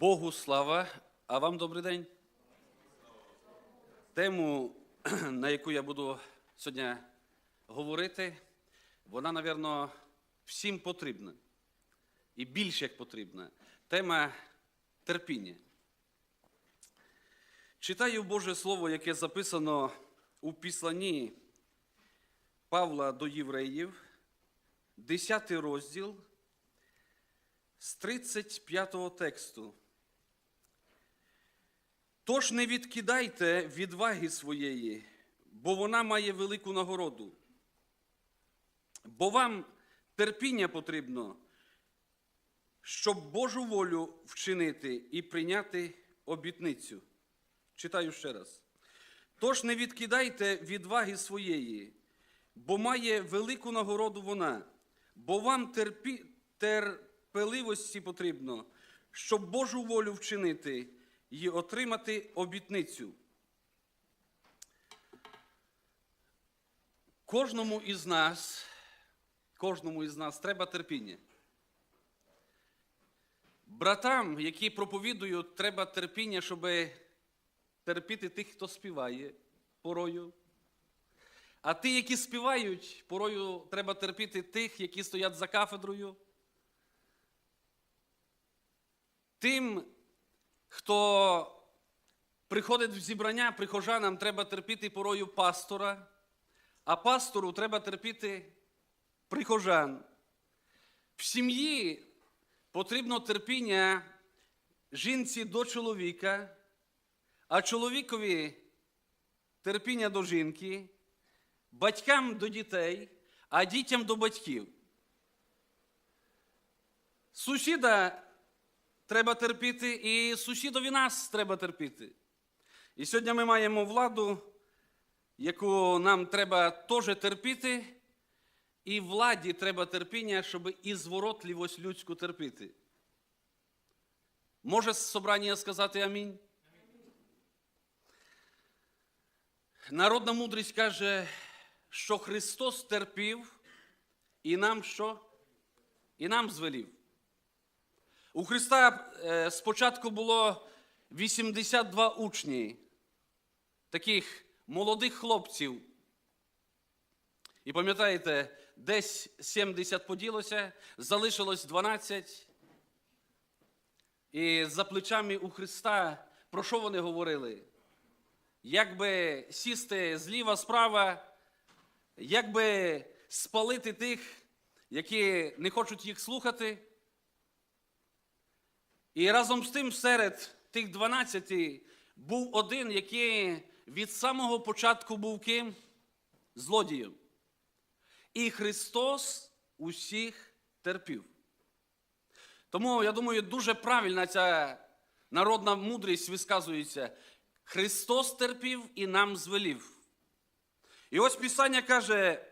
Богу слава, а вам добрий день. Тему, на яку я буду сьогодні говорити, вона, напевно, всім потрібна. І більше як потрібна. Тема терпіння. Читаю Боже Слово, яке записано у післанні Павла до євреїв, 10 розділ з 35 тексту. Тож не відкидайте відваги своєї, бо вона має велику нагороду. Бо вам терпіння потрібно, щоб Божу волю вчинити і прийняти обітницю. Читаю ще раз. Тож не відкидайте відваги своєї, бо має велику нагороду вона, бо вам терпі... терпеливості потрібно, щоб Божу волю вчинити і отримати обітницю. Кожному із нас, кожному із нас треба терпіння. Братам, які проповідують, треба терпіння, щоб терпіти тих, хто співає порою. А ті, які співають, порою треба терпіти тих, які стоять за кафедрою. Тим, хто приходить в зібрання, прихожанам треба терпіти порою пастора, а пастору треба терпіти прихожан. В сім'ї потрібно терпіння жінці до чоловіка, а чоловікові терпіння до жінки, батькам до дітей, а дітям до батьків. Сусіда треба терпіти, і сусідові нас треба терпіти. І сьогодні ми маємо владу, яку нам треба теж терпіти, і владі треба терпіння, щоб і зворотливість людську терпіти. Може собрання сказати амінь? Народна мудрість каже, що Христос терпів і нам що? І нам звелів. У Христа е, спочатку було 82 учні, таких молодих хлопців. І пам'ятаєте, десь 70 поділося, залишилось 12. І за плечами у Христа про що вони говорили? Як би сісти зліва, справа, як би спалити тих, які не хочуть їх слухати. І разом з тим серед тих 12 був один, який від самого початку був ким? Злодієм. І Христос усіх терпів. Тому, я думаю, дуже правильна ця народна мудрість висказується. Христос терпів і нам звелів. І ось Писання каже,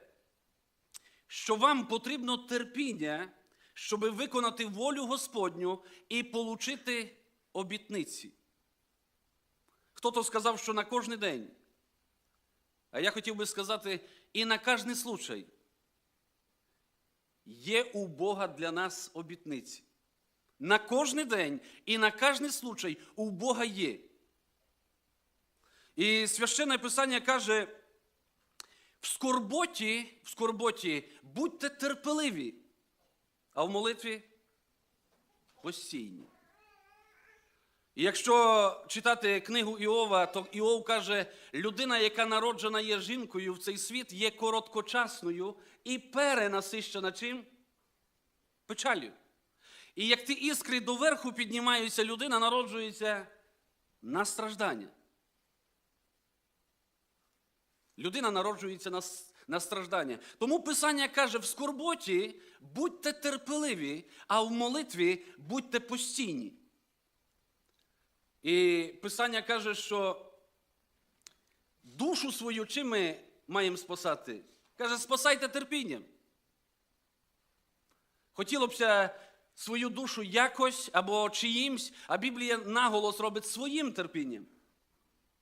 що вам потрібно терпіння, щоб виконати волю Господню і отримати обітниці. Хто-то сказав, що на кожен день. А я хотів би сказати, і на кожний случай є у Бога для нас обітниці. На кожен день і на кожний случай у Бога є. І священне Писання каже, в скорботі, в скорботі будьте терпеливі, а в молитві постійні. І якщо читати книгу Іова, то Іов каже, людина, яка народжена є жінкою в цей світ, є короткочасною і перенасищена чим? Печалю. І як ті іскри доверху піднімаються, людина народжується на страждання. Людина народжується на, на страждання. Тому Писання каже: в скорботі будьте терпеливі, а в молитві будьте постійні. І Писання каже, що душу свою чим ми маємо спасати? Каже, спасайте терпінням. Хотіло б свою душу якось або чиїмсь, а Біблія наголос робить своїм терпінням.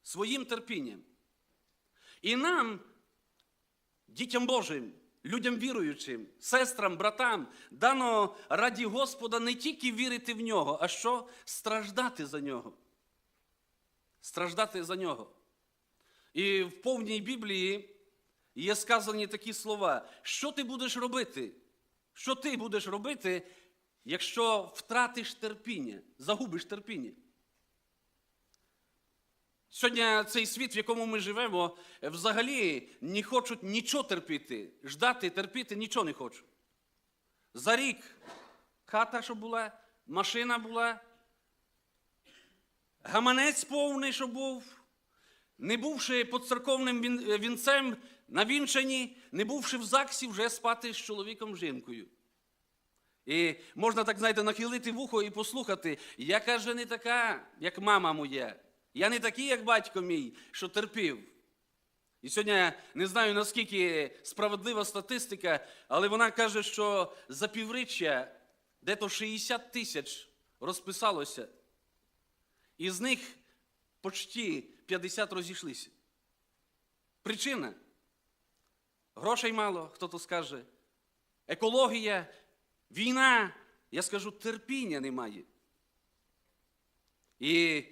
Своїм терпінням. І нам, дітям Божим, людям віруючим, сестрам, братам, дано раді Господа не тільки вірити в нього, а що страждати за нього. Страждати за нього. І в повній Біблії є сказані такі слова: що ти будеш робити? Що ти будеш робити, якщо втратиш терпіння, загубиш терпіння? Сьогодні цей світ, в якому ми живемо, взагалі не хочуть нічого терпіти. Ждати, терпіти нічого не хочуть. За рік хата, що була, машина була, гаманець повний, що був, не бувши під церковним е, вінцем на вінчанні, не бувши в ЗАГСі, вже спати з чоловіком жінкою. І можна так, знаєте, нахилити вухо і послухати, я каже, не така, як мама моя. Я не такий, як батько мій, що терпів. І сьогодні я не знаю, наскільки справедлива статистика, але вона каже, що за півріччя дето 60 тисяч розписалося. Із них почти 50 розійшлися. Причина грошей мало, хто то скаже, екологія, війна, я скажу, терпіння немає. І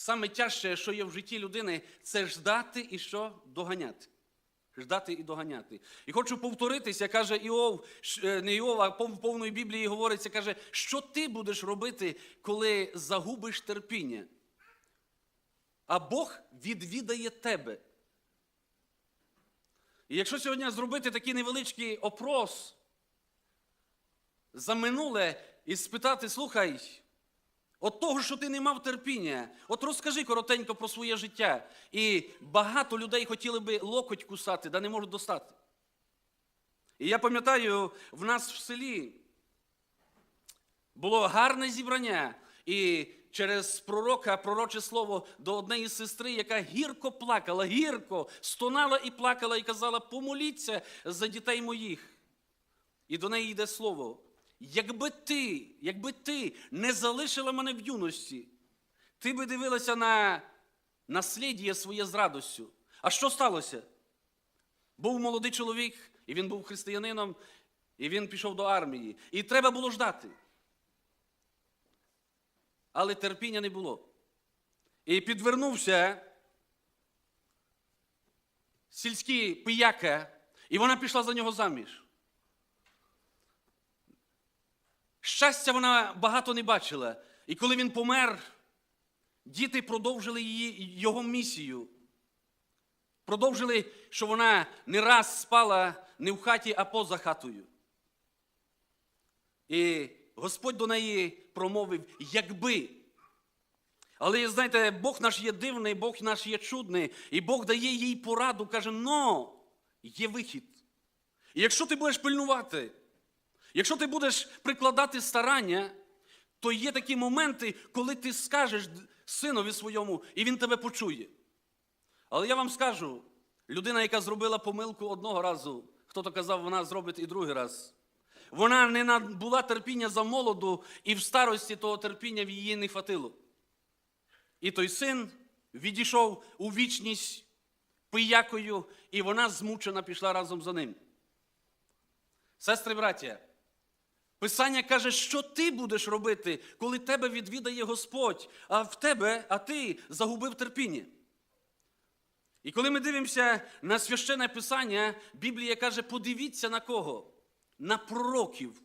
саме тяжче, що є в житті людини, це ждати і що доганяти. Ждати і доганяти. І хочу повторитися, каже Іов, е, не Іов, а в повної Біблії говориться, каже, що ти будеш робити, коли загубиш терпіння? А Бог відвідає тебе. І якщо сьогодні зробити такий невеличкий опрос за минуле і спитати, слухай, от того, що ти не мав терпіння, от розкажи коротенько про своє життя. І багато людей хотіли би локоть кусати, да не можуть достати. І я пам'ятаю, в нас в селі було гарне зібрання, і через пророка, пророче слово до однієї сестри, яка гірко плакала, гірко стонала і плакала, і казала: помоліться за дітей моїх. І до неї йде слово. Якби ти, якби ти не залишила мене в юності, ти би дивилася на насліддя своє з радостю. А що сталося? Був молодий чоловік, і він був християнином, і він пішов до армії. І треба було ждати. Але терпіння не було. І підвернувся сільський пияка, і вона пішла за нього заміж. Щастя вона багато не бачила. І коли він помер, діти продовжили її, його місію. Продовжили, що вона не раз спала не в хаті, а поза хатою. І Господь до неї промовив, якби. Але знаєте, Бог наш є дивний, Бог наш є чудний, і Бог дає їй пораду, каже: но є вихід. І якщо ти будеш пильнувати, якщо ти будеш прикладати старання, то є такі моменти, коли ти скажеш синові своєму, і він тебе почує. Але я вам скажу, людина, яка зробила помилку одного разу, хто-то казав, вона зробить і другий раз. Вона не набула терпіння за молоду, і в старості того терпіння в її не хватило. І той син відійшов у вічність пиякою, і вона змучена пішла разом за ним. Сестри, браття, Писання каже, що ти будеш робити, коли тебе відвідає Господь, а в тебе, а ти загубив терпіння. І коли ми дивимося на священне Писання, Біблія каже, подивіться на кого? На пророків,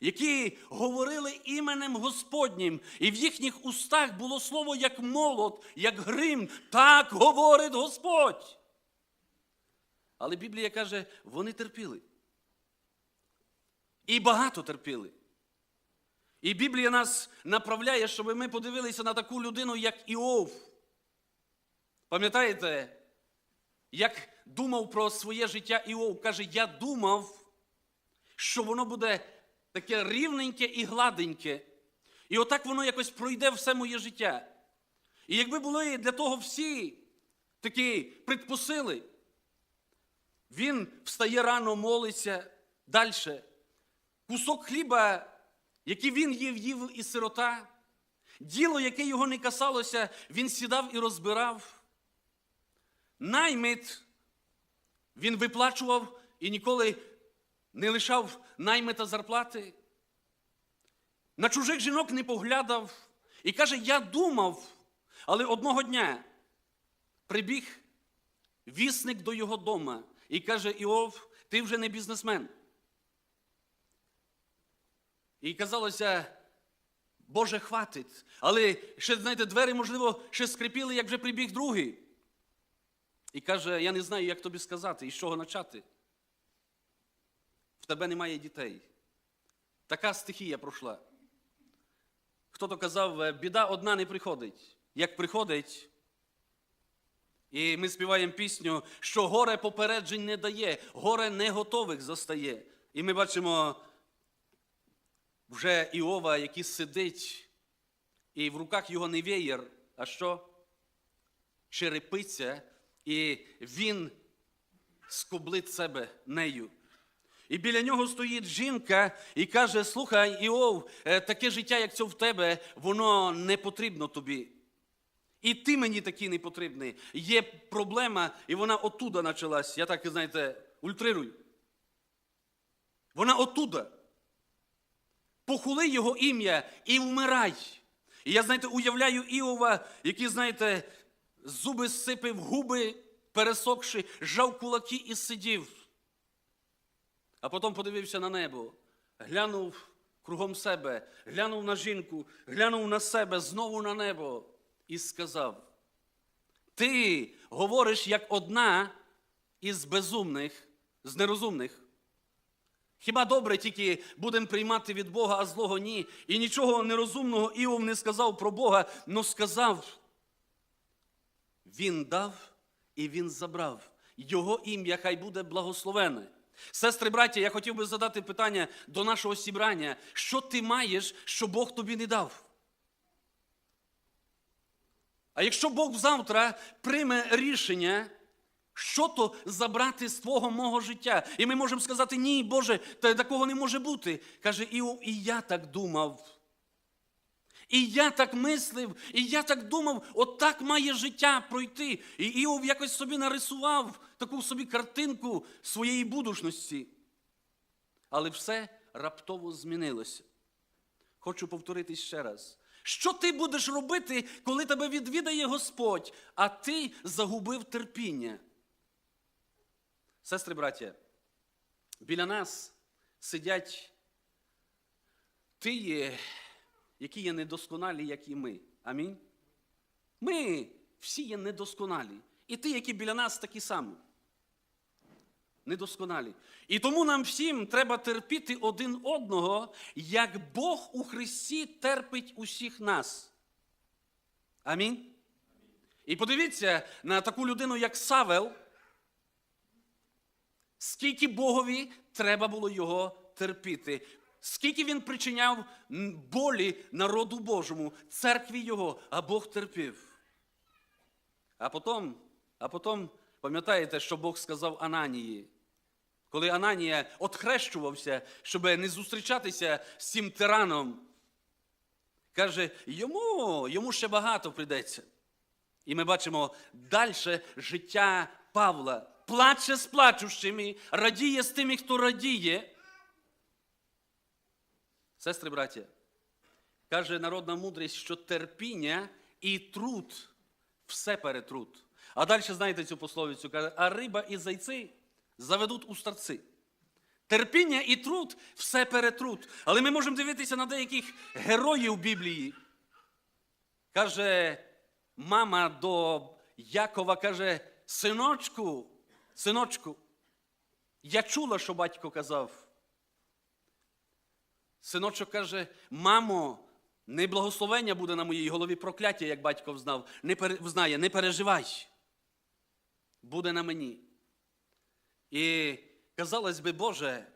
які говорили іменем Господнім, і в їхніх устах було слово як молот, як грим. Так говорить Господь. Але Біблія каже, вони терпіли. І багато терпіли. І Біблія нас направляє, щоб ми подивилися на таку людину, як Іов. Пам'ятаєте, як думав про своє життя Іов? Каже, я думав, що воно буде таке рівненьке і гладеньке. І отак воно якось пройде все моє життя. І якби були для того всі такі предпосили, він встає рано, молиться далі. Кусок хліба, який він їв, їв і сирота, діло, яке його не касалося, він сідав і розбирав. Наймит Він виплачував і ніколи не лишав найми та зарплати. На чужих жінок не поглядав. І каже, я думав, але одного дня прибіг вісник до його дома і каже: Іов, ти вже не бізнесмен. І казалося, Боже, хватить. Але ще, знаєте, двері, можливо, ще скрипіли, як вже прибіг другий. І каже, я не знаю, як тобі сказати і з чого почати. В тебе немає дітей. Така стихія пройшла. Хто-то казав, «Е, біда одна не приходить. Як приходить, і ми співаємо пісню, що горе попереджень не дає, горе не готових застає. І ми бачимо вже Іова, який сидить, і в руках його не веєр, а що? Черепиця, і він скоблить себе нею. І біля нього стоїть жінка і каже: Слухай, Іов, е, таке життя, як це в тебе, воно не потрібно тобі. І ти мені такий не потрібний. Є проблема, і вона оттуда почалась. Я так, знаєте, ультрирую. Вона оттуда. Похули його ім'я і вмирай. І я, знаєте, уявляю Іова, який, знаєте, зуби сипив, губи пересохши, жав кулаки і сидів. А потім подивився на небо, глянув кругом себе, глянув на жінку, глянув на себе, знову на небо і сказав: Ти говориш як одна із безумних, з нерозумних. Хіба добре тільки будемо приймати від Бога, а злого ні. І нічого нерозумного Іов не сказав про Бога, но сказав, він дав і він забрав. Його ім'я хай буде благословене. Сестри, браття, я хотів би задати питання до нашого зібрання. Що ти маєш, що Бог тобі не дав? А якщо Бог завтра прийме рішення, що то забрати з твого мого життя? І ми можемо сказати, ні, Боже, та такого не може бути. Каже Іов, і я так думав. І я так мислив, і я так думав, отак має життя пройти. І Іов якось собі нарисував таку собі картинку своєї будучності. Але все раптово змінилося. Хочу повторити ще раз. Що ти будеш робити, коли тебе відвідає Господь, а ти загубив терпіння? Сестри, браття, біля нас сидять ті, які є недосконалі, як і ми. Амінь. Ми всі є недосконалі. І ті, які біля нас такі самі. Недосконалі. І тому нам всім треба терпіти один одного, як Бог у Христі терпить усіх нас. Амінь. І подивіться на таку людину, як Савел, скільки Богові треба було його терпіти. Скільки він причиняв болі народу Божому, церкві його, а Бог терпів. А потім, а потім, пам'ятаєте, що Бог сказав Ананії, коли Ананія отхрещувався, щоб не зустрічатися з цим тираном, каже, йому, йому ще багато прийдеться. І ми бачимо далі життя Павла. Плаче з плачущими, радіє з тими, хто радіє. Сестри, браття, каже народна мудрість, що терпіння і труд все перетруд. А далі знаєте цю пословицю, каже, а риба і зайці заведуть у старці. Терпіння і труд все перетруд. Але ми можемо дивитися на деяких героїв Біблії. Каже, мама до Якова каже: синочку, синочку, я чула, що батько казав. Синочок каже: мамо, не благословення буде на моїй голові прокляття, як батько взнав. Не пере... знає, не переживай. Буде на мені. І казалось би, Боже,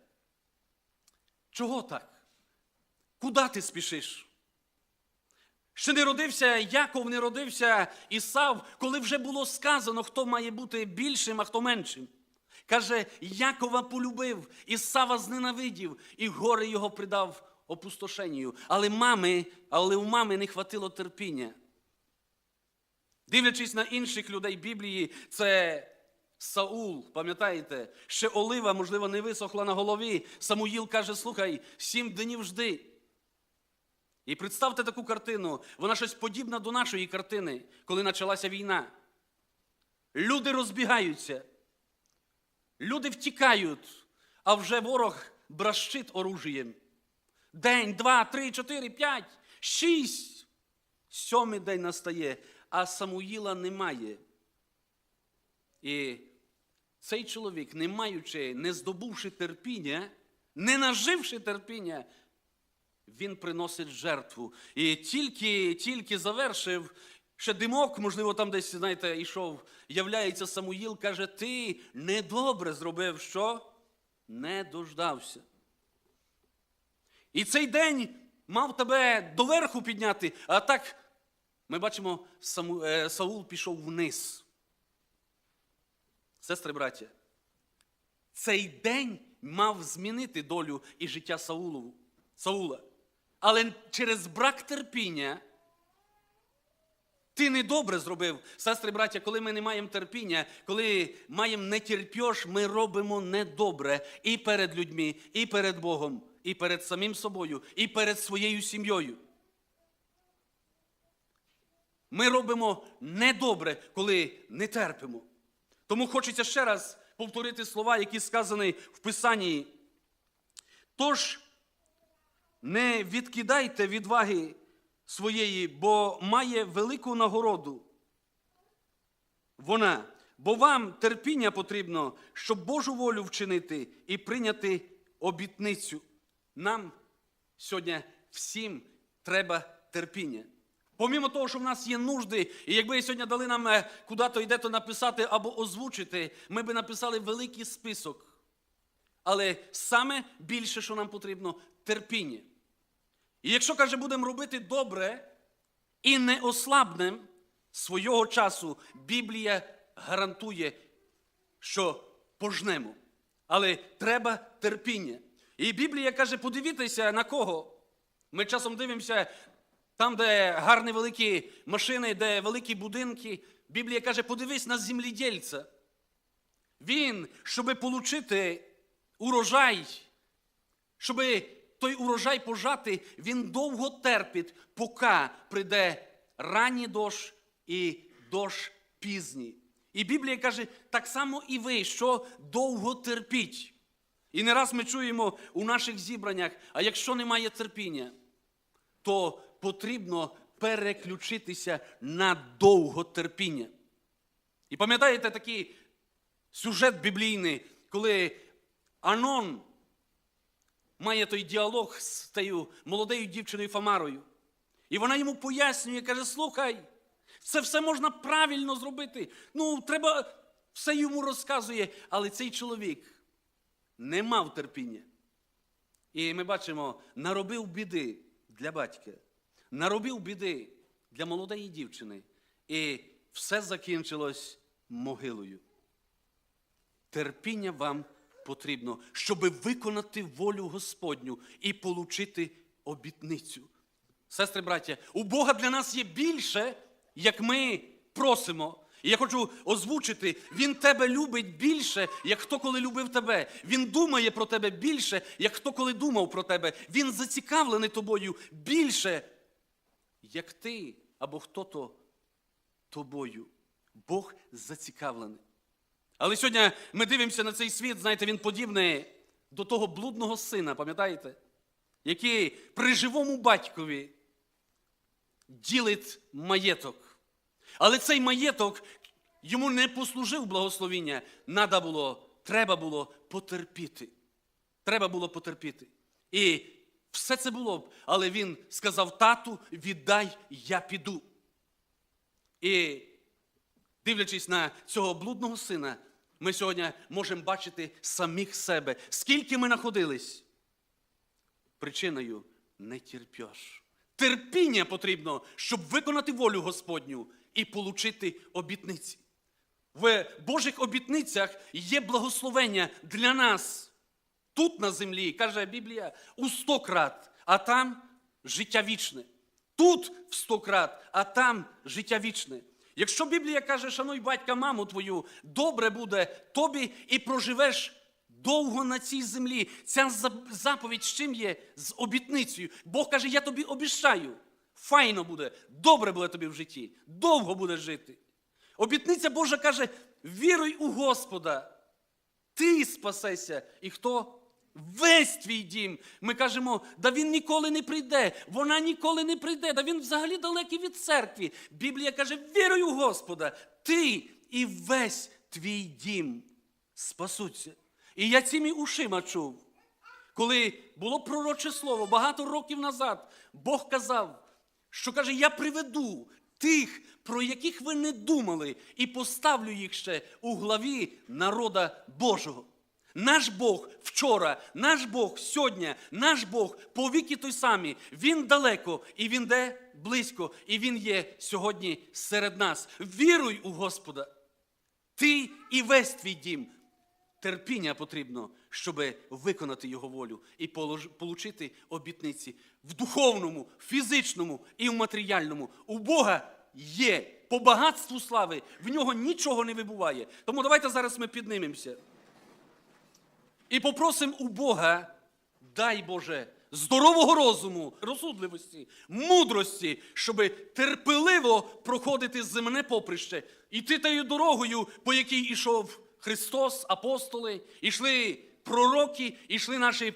чого так? Куди ти спішиш? Ще не родився Яков, не родився Ісав, коли вже було сказано, хто має бути більшим, а хто меншим. Каже, Якова полюбив, Ісава зненавидів, і горе його придав опустошенню. Але мами, але у мами не хватило терпіння. Дивлячись на інших людей Біблії, це Саул, пам'ятаєте, ще олива, можливо, не висохла на голові. Самуїл каже: слухай, сім днів жди. І представте таку картину, вона щось подібна до нашої картини, коли почалася війна. Люди розбігаються, люди втікають, а вже ворог бращить оружієм. День, два, три, чотири, п'ять, шість. Сьомий день настає, а Самуїла немає. І цей чоловік, не маючи, не здобувши терпіння, не наживши терпіння, він приносить жертву. І тільки, тільки завершив, ще димок, можливо, там десь, знаєте, йшов, являється Самуїл, каже: ти недобре зробив, що не дождався. І цей день мав тебе доверху підняти, а так ми бачимо, е, Саул пішов вниз. Сестри, браття, цей день мав змінити долю і життя Саулову, Саула. Але через брак терпіння ти недобре зробив. Сестри, браття, коли ми не маємо терпіння, коли маємо нетерпьош, ми робимо недобре і перед людьми, і перед Богом, і перед самим собою, і перед своєю сім'єю. Ми робимо недобре, коли не терпимо. Тому хочеться ще раз повторити слова, які сказані в Писанні. Тож не відкидайте відваги своєї, бо має велику нагороду. Вона, бо вам терпіння потрібно, щоб Божу волю вчинити і прийняти обітницю. Нам сьогодні всім треба терпіння. Помімо того, що в нас є нужди, і якби сьогодні дали нам е, куди-то йде-то написати або озвучити, ми би написали великий список. Але саме більше, що нам потрібно, терпіння. І якщо, каже, будемо робити добре і не ослабнем свого часу, Біблія гарантує, що пожнемо. Але треба терпіння. І Біблія каже, подивіться на кого. Ми часом дивимося там, де гарні великі машини, де великі будинки. Біблія каже, подивись на землідільця. Він, щоб отримати урожай, щоб той урожай пожати, він довго терпить, поки прийде ранній дощ і дощ пізній. І Біблія каже, так само і ви, що довго терпіть. І не раз ми чуємо у наших зібраннях, а якщо немає терпіння, то потрібно переключитися на довготерпіння. І пам'ятаєте такий сюжет біблійний, коли Анон має той діалог з тією молодою дівчиною Фамарою. І вона йому пояснює, каже: слухай, це все можна правильно зробити. Ну, треба, все йому розказує, але цей чоловік не мав терпіння. І ми бачимо, наробив біди для батька, наробив біди для молодої дівчини. І все закінчилось могилою. Терпіння вам потрібно, щоб виконати волю Господню і получити обітницю. Сестри, браття, у Бога для нас є більше, як ми просимо. І я хочу озвучити, Він тебе любить більше, як хто коли любив тебе. Він думає про тебе більше, як хто коли думав про тебе. Він зацікавлений тобою більше, як ти або хто-то тобою. Бог зацікавлений. Але сьогодні ми дивимося на цей світ, знаєте, він подібний до того блудного сина, пам'ятаєте? Який при живому батькові ділить маєток. Але цей маєток йому не послужив благословіння. Надо було, треба було потерпіти. Треба було потерпіти. І все це було б, але він сказав: тату, віддай, я піду. І дивлячись на цього блудного сина, ми сьогодні можемо бачити самих себе. Скільки ми знаходились? Причиною не терпєш. Терпіння потрібно, щоб виконати волю Господню і получити обітниці. В Божих обітницях є благословення для нас. Тут на землі, каже Біблія, у сто крат, а там життя вічне. Тут в сто крат, а там життя вічне. Якщо Біблія каже, шануй батька, маму твою, добре буде тобі і проживеш довго на цій землі. Ця заповідь з чим є? З обітницею. Бог каже, я тобі обіщаю. Файно буде, добре буде тобі в житті, довго будеш жити. Обітниця Божа каже: віруй у Господа, ти спасешся. І хто? Весь твій дім. Ми кажемо, да він ніколи не прийде, вона ніколи не прийде, да він взагалі далекий від церкви. Біблія каже: віруй у Господа, ти і весь твій дім спасуться. І я цими ушима чув. Коли було пророче слово багато років назад, Бог казав, що каже: Я приведу тих, про яких ви не думали, і поставлю їх ще у главі народа Божого. Наш Бог вчора, наш Бог сьогодні, наш Бог повіки той самий. Він далеко і він де близько, і він є сьогодні серед нас. Віруй у Господа. Ти і весь твій дім. Терпіння потрібно, щоб виконати його волю і получити обітниці в духовному, фізичному і в матеріальному. У Бога є по багатству слави, в нього нічого не вибуває. Тому давайте зараз ми піднимемося. І попросимо у Бога, дай Боже, здорового розуму, розсудливості, мудрості, щоб терпеливо проходити земне поприще, іти тою дорогою, по якій ішов Христос, апостоли, ішли пророки, ішли наші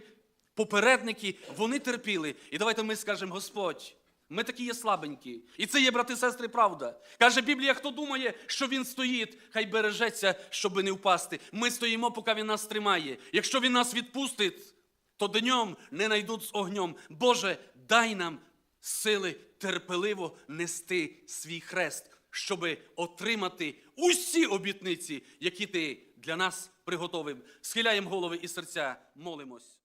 попередники, вони терпіли. І давайте ми скажемо, Господь. Ми такі є слабенькі. І це є, брати і сестри, правда. Каже Біблія, хто думає, що він стоїть, хай бережеться, щоб не впасти. Ми стоїмо, поки він нас тримає. Якщо він нас відпустить, то днем не найдуть з огнем. Боже, дай нам сили терпеливо нести свій хрест, щоб отримати усі обітниці, які ти для нас приготовив. Схиляємо голови і серця, молимось.